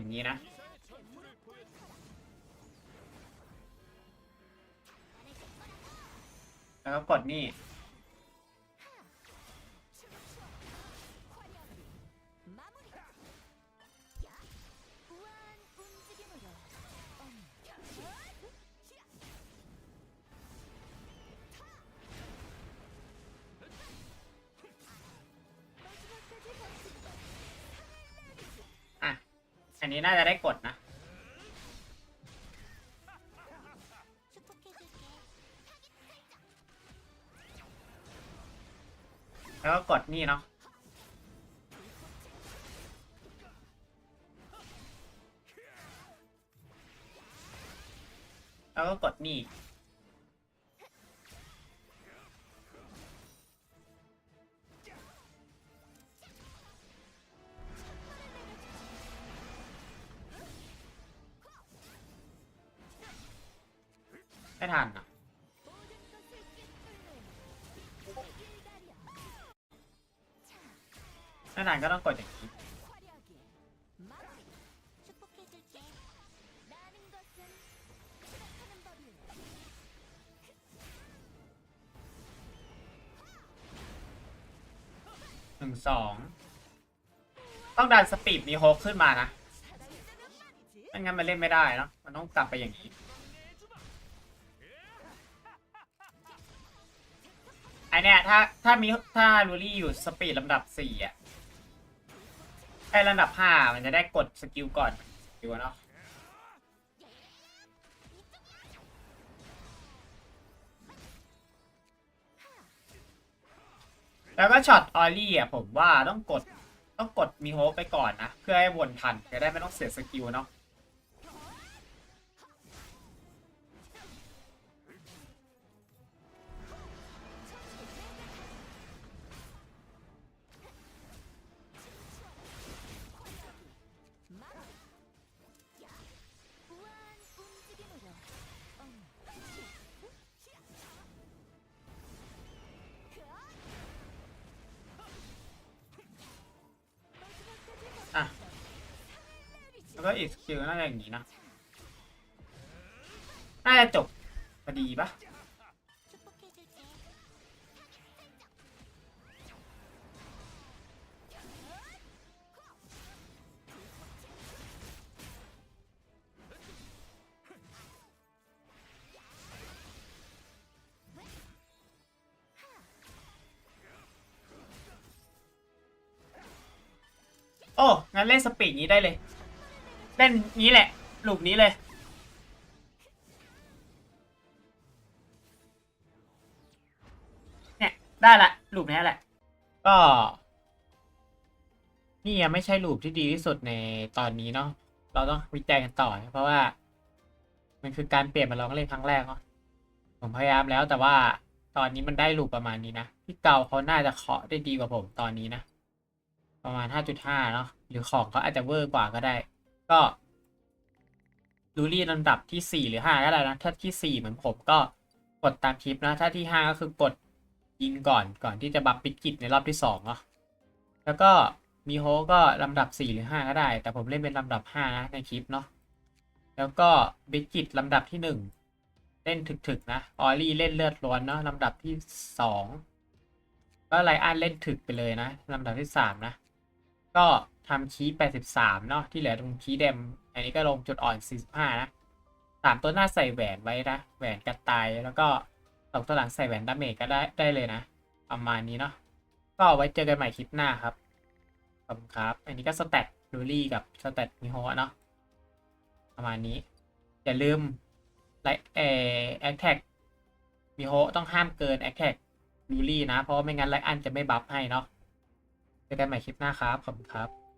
อย่างนี้นะ แล้วก็กดนี่ นนี้น่าจะได้กดนะ แล้วก็กดนี่เนาะแล้วก็กดนี่ ทันอะไม่ทันก็ต้องกดอย่างนี้หนึ่งสองต้องดันสปีดมีโฮกขึ้นมานะไม่งั้นมันเล่นไม่ได้เนาะมันต้องกลับไปอย่างนี้ ไอเนี้ยถ้าถ้ามีถ้าลูรี่อยู่สปีดลำดับสี่อะไอลำดับห้ามันจะได้กดสกิลก่อนสกิลเนาะแล้วก็ช็อตออลี่อะผมว่าต้องกดต้องกดมีโฮปไปก่อนนะ เพื่อให้วนทันจะได้ไม่ต้องเสียสกิลเนาะ แล้วก็อีกสกิลน่าจะอย่างนี้นะ น่าจะจบพอดีปะโอ้ งั้นเล่นสปีดนี้ได้เลย เล่นนี้แหละลูกนี้เลย เนี่ย ได้ละลูปนี้แหละ ก็ นี่ยังไม่ใช่ลูปที่ดีที่สุดในตอนนี้เนาะเราต้องวิจัยกันต่อ เพราะว่า มันคือการเปลี่ยนมาลองเล่นครั้งแรกเนาะผมพยายามแล้วแต่ว่าตอนนี้มันได้ลูปประมาณนี้นะพี่เก่าเขาน่าจะเคาะได้ดีกว่าผมตอนนี้นะ ประมาณ 5.5 เนาะหรือของเขาอาจจะเวอร์กว่าก็ได้ ก็ลูรี่ลำดับที่ 4 หรือ 5 ก็ได้นะ ถ้าที่ 4 เหมือนผมก็กดตามคลิปนะ ถ้าที่ 5 ก็คือกดยิงก่อนก่อนที่จะบัฟปิดกิจในรอบที่2เนาะแล้วก็มีโฮก็ลำดับ 4 หรือ 5 ก็ได้ แต่ผมเล่นเป็นลำดับ 5 นะในคลิปเนาะแล้วก็บิกิจลำดับที่ 1 เล่นถึกๆ นะ ออลลี่เล่นเลือดล้วนเนาะลำดับที่ 2 ก็ไลอ้อนเล่นถึกไปเลยนะลำดับที่ 3 นะ ก็ ทำคีย์83เนาะที่เหลือตรงคีย์เดม อันนี้ก็ลงจุดอ่อน45นะสามตัวหน้าใส่แหวนไว้นะแหวนกันตายแล้วก็สองตัวหลังใส่แหวนดาเมจก็ได้ได้เลยนะประมาณนี้เนาะก็ไว้เจอกันใหม่คลิปหน้าครับขอบคุณครับ อันนี้ก็สแตทลูรี่กับสแตทมิโฮะเนาะประมาณนี้ อย่าลืมไลเอแอคแท็กมิโฮต้องห้ามเกินแอคแท็กลูรี่นะ เพราะไม่งั้นไลอันจะไม่บัฟให้เนาะเจอกันใหม่คลิปหน้าครับ ขอบคุณครับ